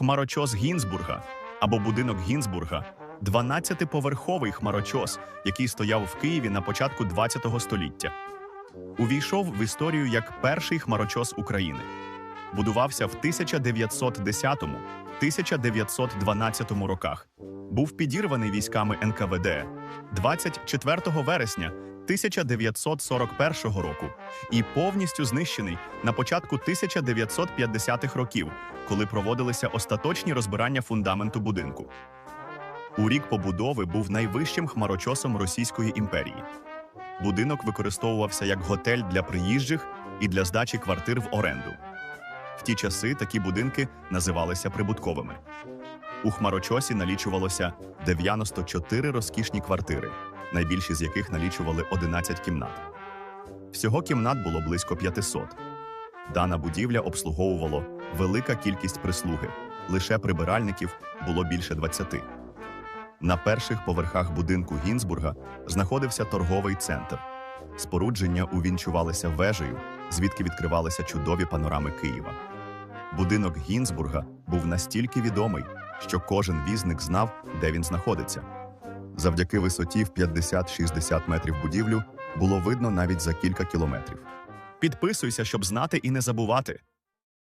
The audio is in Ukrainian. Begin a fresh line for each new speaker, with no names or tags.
хмарочос Гінзбурга або будинок Гінзбурга 12-поверховий хмарочос, який стояв в Києві на початку ХХ століття. Увійшов в історію як перший хмарочос України. Будувався в 1910-1912 роках. Був підірваний військами НКВД 24 вересня 1941 року і повністю знищений на початку 1950-х років, коли проводилися остаточні розбирання фундаменту будинку. У рік побудови був найвищим хмарочосом Російської імперії. Будинок використовувався як готель для приїжджих і для здачі квартир в оренду. В ті часи такі будинки називалися прибутковими. У хмарочосі налічувалося 94 розкішні квартири, найбільші з яких налічували 11 кімнат. Всього кімнат було близько 500. Дана будівля обслуговувало велика кількість прислуги, лише прибиральників було більше 20. На перших поверхах будинку Гінзбурга знаходився торговий центр. Спорудження увінчувалися вежею, звідки відкривалися чудові панорами Києва. Будинок Гінзбурга був настільки відомий, що кожен візник знав, де він знаходиться. Завдяки висоті в 50-60 метрів будівлю було видно навіть за кілька кілометрів. Підписуйся, щоб знати і не забувати.